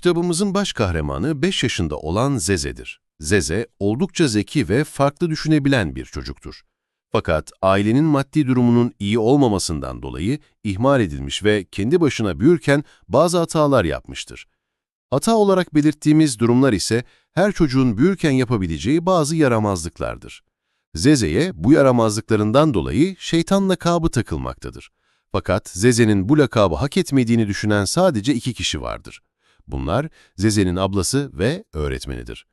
Kitabımızın baş kahramanı 5 yaşında olan Zeze'dir. Zeze, oldukça zeki ve farklı düşünebilen bir çocuktur. Fakat ailenin maddi durumunun iyi olmamasından dolayı ihmal edilmiş ve kendi başına büyürken bazı hatalar yapmıştır. Hata olarak belirttiğimiz durumlar ise her çocuğun büyürken yapabileceği bazı yaramazlıklardır. Zeze'ye bu yaramazlıklarından dolayı şeytan lakabı takılmaktadır. Fakat Zeze'nin bu lakabı hak etmediğini düşünen sadece iki kişi vardır. Bunlar Zeze'nin ablası ve öğretmenidir.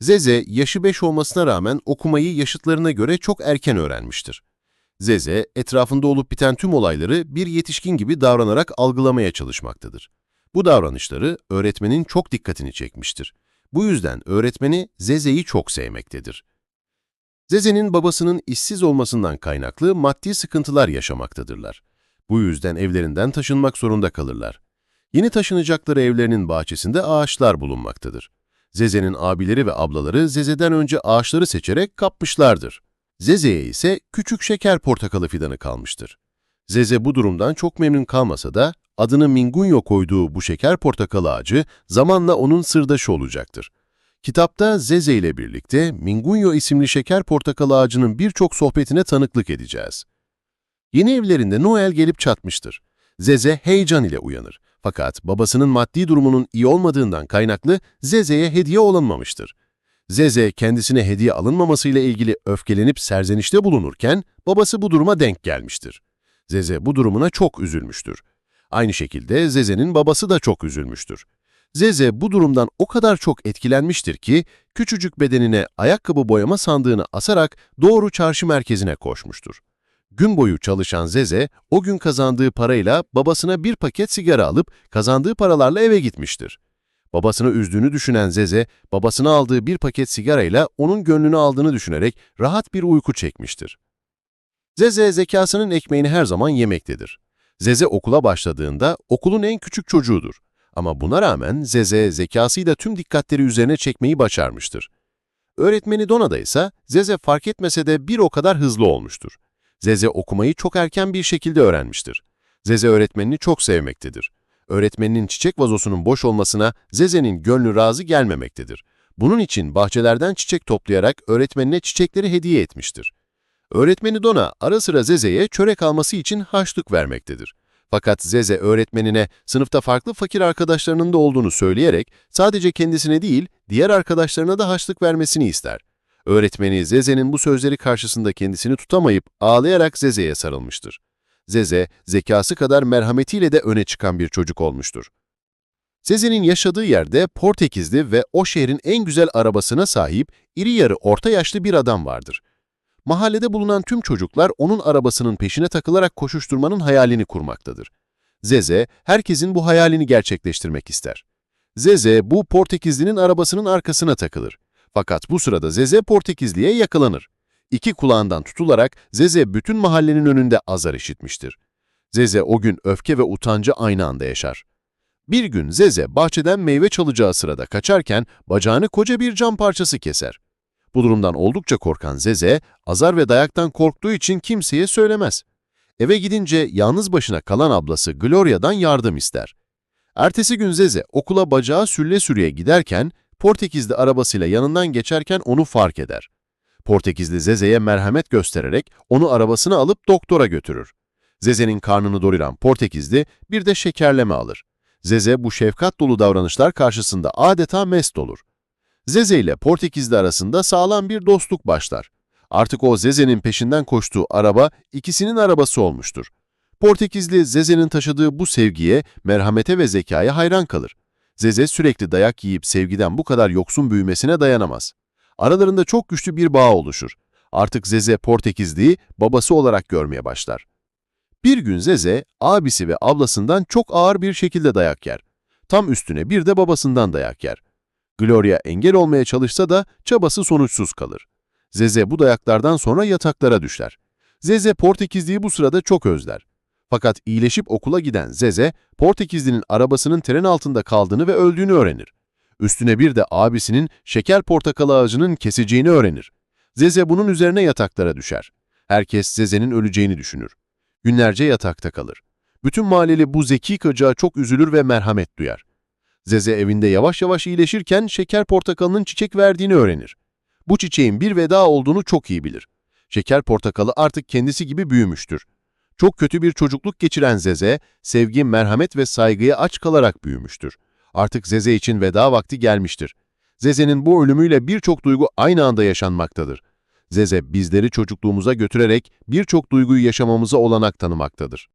Zeze, yaşı 5 olmasına rağmen okumayı yaşıtlarına göre çok erken öğrenmiştir. Zeze, etrafında olup biten tüm olayları bir yetişkin gibi davranarak algılamaya çalışmaktadır. Bu davranışları öğretmenin çok dikkatini çekmiştir. Bu yüzden öğretmeni Zeze'yi çok sevmektedir. Zeze'nin babasının işsiz olmasından kaynaklı maddi sıkıntılar yaşamaktadırlar. Bu yüzden evlerinden taşınmak zorunda kalırlar. Yeni taşınacakları evlerinin bahçesinde ağaçlar bulunmaktadır. Zeze'nin abileri ve ablaları Zeze'den önce ağaçları seçerek kapmışlardır. Zeze'ye ise küçük şeker portakalı fidanı kalmıştır. Zeze bu durumdan çok memnun kalmasa da adını Mingunyo koyduğu bu şeker portakalı ağacı zamanla onun sırdaşı olacaktır. Kitapta Zeze ile birlikte Mingunyo isimli şeker portakalı ağacının birçok sohbetine tanıklık edeceğiz. Yeni evlerinde Noel gelip çatmıştır. Zeze heyecan ile uyanır. Fakat babasının maddi durumunun iyi olmadığından kaynaklı Zeze'ye hediye alınmamıştır. Zeze kendisine hediye alınmamasıyla ilgili öfkelenip serzenişte bulunurken babası bu duruma denk gelmiştir. Zeze bu durumuna çok üzülmüştür. Aynı şekilde Zeze'nin babası da çok üzülmüştür. Zeze bu durumdan o kadar çok etkilenmiştir ki küçücük bedenine ayakkabı boyama sandığını asarak doğru çarşı merkezine koşmuştur. Gün boyu çalışan Zeze, o gün kazandığı parayla babasına bir paket sigara alıp kazandığı paralarla eve gitmiştir. Babasını üzdüğünü düşünen Zeze, babasına aldığı bir paket sigarayla onun gönlünü aldığını düşünerek rahat bir uyku çekmiştir. Zeze zekasının ekmeğini her zaman yemektedir. Zeze okula başladığında okulun en küçük çocuğudur. Ama buna rağmen Zeze zekasıyla tüm dikkatleri üzerine çekmeyi başarmıştır. Öğretmeni Dona'da ise Zeze fark etmese de bir o kadar hızlı olmuştur. Zeze okumayı çok erken bir şekilde öğrenmiştir. Zeze öğretmenini çok sevmektedir. Öğretmeninin çiçek vazosunun boş olmasına Zeze'nin gönlü razı gelmemektedir. Bunun için bahçelerden çiçek toplayarak öğretmenine çiçekleri hediye etmiştir. Öğretmeni Dona ara sıra Zeze'ye çörek alması için harçlık vermektedir. Fakat Zeze öğretmenine sınıfta farklı fakir arkadaşlarının da olduğunu söyleyerek sadece kendisine değil diğer arkadaşlarına da harçlık vermesini ister. Öğretmeni Zeze'nin bu sözleri karşısında kendisini tutamayıp ağlayarak Zeze'ye sarılmıştır. Zeze, zekası kadar merhametiyle de öne çıkan bir çocuk olmuştur. Zeze'nin yaşadığı yerde Portekizli ve o şehrin en güzel arabasına sahip iri yarı orta yaşlı bir adam vardır. Mahallede bulunan tüm çocuklar onun arabasının peşine takılarak koşuşturmanın hayalini kurmaktadır. Zeze, herkesin bu hayalini gerçekleştirmek ister. Zeze, bu Portekizlinin arabasının arkasına takılır. Fakat bu sırada Zeze Portekizli'ye yakalanır. İki kulağından tutularak Zeze bütün mahallenin önünde azar işitmiştir. Zeze o gün öfke ve utancı aynı anda yaşar. Bir gün Zeze bahçeden meyve çalacağı sırada kaçarken bacağını koca bir cam parçası keser. Bu durumdan oldukça korkan Zeze, azar ve dayaktan korktuğu için kimseye söylemez. Eve gidince yalnız başına kalan ablası Gloria'dan yardım ister. Ertesi gün Zeze okula bacağı sülle sürüye giderken Portekizli arabasıyla yanından geçerken onu fark eder. Portekizli Zeze'ye merhamet göstererek onu arabasına alıp doktora götürür. Zeze'nin karnını doyuran Portekizli bir de şekerleme alır. Zeze bu şefkat dolu davranışlar karşısında adeta mest olur. Zeze ile Portekizli arasında sağlam bir dostluk başlar. Artık o Zeze'nin peşinden koştuğu araba ikisinin arabası olmuştur. Portekizli Zeze'nin taşıdığı bu sevgiye, merhamete ve zekaya hayran kalır. Zeze sürekli dayak yiyip sevgiden bu kadar yoksun büyümesine dayanamaz. Aralarında çok güçlü bir bağ oluşur. Artık Zeze Portekizli'yi babası olarak görmeye başlar. Bir gün Zeze, abisi ve ablasından çok ağır bir şekilde dayak yer. Tam üstüne bir de babasından dayak yer. Gloria engel olmaya çalışsa da çabası sonuçsuz kalır. Zeze bu dayaklardan sonra yataklara düşer. Zeze Portekizli'yi bu sırada çok özler. Fakat iyileşip okula giden Zeze, Portekizli'nin arabasının tren altında kaldığını ve öldüğünü öğrenir. Üstüne bir de abisinin şeker portakalı ağacının keseceğini öğrenir. Zeze bunun üzerine yataklara düşer. Herkes Zeze'nin öleceğini düşünür. Günlerce yatakta kalır. Bütün mahalleli bu zeki kacağa çok üzülür ve merhamet duyar. Zeze evinde yavaş yavaş iyileşirken şeker portakalının çiçek verdiğini öğrenir. Bu çiçeğin bir veda olduğunu çok iyi bilir. Şeker portakalı artık kendisi gibi büyümüştür. Çok kötü bir çocukluk geçiren Zeze, sevgi, merhamet ve saygıya aç kalarak büyümüştür. Artık Zeze için veda vakti gelmiştir. Zeze'nin bu ölümüyle birçok duygu aynı anda yaşanmaktadır. Zeze bizleri çocukluğumuza götürerek birçok duyguyu yaşamamıza olanak tanımaktadır.